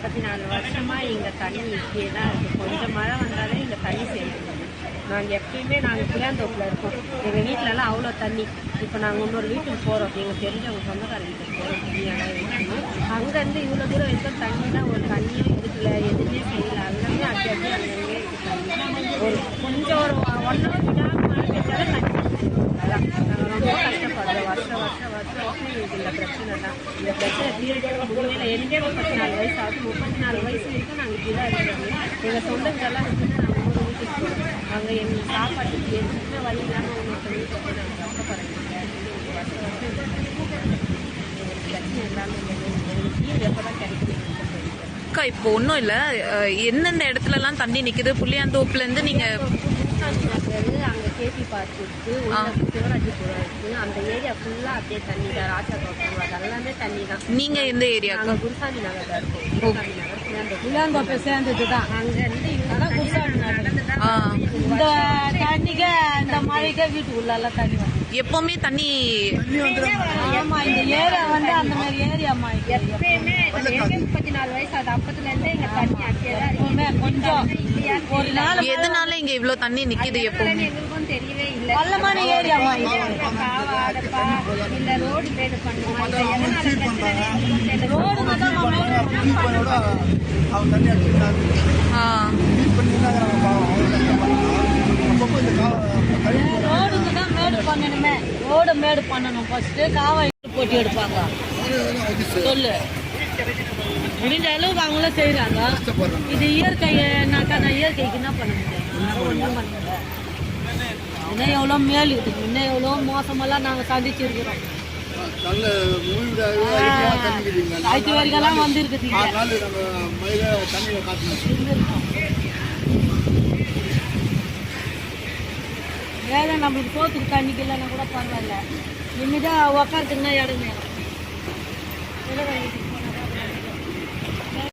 தண்ணி இப்படியே தான் இருக்குது கொஞ்சம் மழை வந்தாலே இந்த தண்ணி சேர்ந்து நாங்கள் எப்பயுமே நாங்கள் புளியாந்தோப்பில் இருக்கோம். எங்கள் வீட்டிலலாம் அவ்வளோ தண்ணி. இப்போ நாங்கள் இன்னொரு வீட்டுக்கு போகிறோம் எங்கள் தெரிஞ்சவங்க சொந்தக்கார வீட்டுக்கு போகிறோம் தண்ணியெல்லாம் இருக்கணும் அங்கேருந்து இவ்வளோ தூரம் தண்ணி தான் ஒரு தண்ணியும் இருக்குல்ல எதுவுமே செய்யல. அங்கேருந்து அங்கே அப்படியே அங்கங்கே ஒரு கொஞ்சம் ஒரு ஒன் ஹவர் மழை பெஞ்சாலே தண்ணி அதான் நாங்கள் ரொம்ப கஷ்டப்படுறோம் வருஷம் வருஷம் இந்த பிரச்சனை தான் இந்த பிரச்சனை எனக்கே முப்பத்தி நாலு வயசு ஆகுது முப்பத்தி நாலு வயசு வரைக்கும் நாங்கள் இப்படி தான் இருக்கிறோம் எங்கள் சொந்தங்களெல்லாம் வந்து நாங்கள் ஒரு வீட்டுக்கு போகிறோம் அங்கே சாப்பாட்டுக்கு எதுவுமே வழி இல்லாமல் ஒன்று நாங்கள் கஷ்டப்படுறோம் வருஷம் வருஷம் எங்களுக்கு பிரச்சனை இல்லாமல் எங்களுக்கு தீர்வு எப்போ தான் அக்கா இப்போ ஒன்றும் இல்லை. எந்தெந்த இடத்துலலாம் தண்ணி நிற்குது புளியாந்தோப்புலேருந்து நீங்கள் நகர் அங்கே கேபி பார்க் இருக்கு உள்ள சிவராஜபுரம் இருக்கு அந்த ஏரியா ஃபுல்லா அப்படியே தண்ணி தான் ராஜா தோட்டம் அது எல்லாமே தண்ணி தான் நீங்கள் எந்த ஏரியாக்கா? நாங்கள் குருசாமி இருக்கோம் நகர் புளியாந்தோப்பு புளியாந்தோப்பை சேர்ந்தது தான் இவ்வளோ குருசாமி ஆ இந்த தண்ணிக்கே இந்த மழைக்கே வீட்டுக்குள்ள தண்ணி வரும். எப்போவுமே தண்ணி ஆமா இந்த ஏரியா வந்து அந்த மாதிரி ஏரியாமா எப்பயுமே எங்க முப்பத்தி நாலு வயசு அது அப்பத்துல இருந்தே இங்க தண்ணி எப்பவுமே கொஞ்சம் ஒரு நாள் எதனால இங்கே இவ்வளோ தண்ணி நிற்கிது எப்போவுமே? எங்களுக்கும் தெரியவே இல்லை. பள்ளமான ஏரியாமா இல்ல ரோடு தான் தண்ணி அடிச்சுட்டாங்க ஆ. பாவம். அப்பப்போ இந்த கா கழிவு ரோடுக்கு தான் மேடு பண்ணணுமே. ரோடு மேடு பண்ணணும் ஃபர்ஸ்ட் காவாய் போட்டி எடுப்பாங்க. சொல்லு. முடிஞ்ச அளவுக்கு அவங்களும் கஷ்டப்படுறாங்க இது இயற்கைனாக்கா நான் இயற்கைக்கு என்ன பண்ண முடியும்? ஒன்றும் பண்ண முடியாது இன்னும் எவ்வளோ மேல் இருக்குது இன்னும் எவ்வளோ மோசமெல்லாம் நாங்கள் சந்திச்சிருக்கிறோம். இது வரைக்கெல்லாம் வந்திருக்குது வேலை நம்மளுக்கு போத்துக்கு தண்ணிக்கு இல்லைன்னா கூட பரவாயில்ல. நிம்மதியாக உக்காரத்துக்குன்னா இடம் நேரம்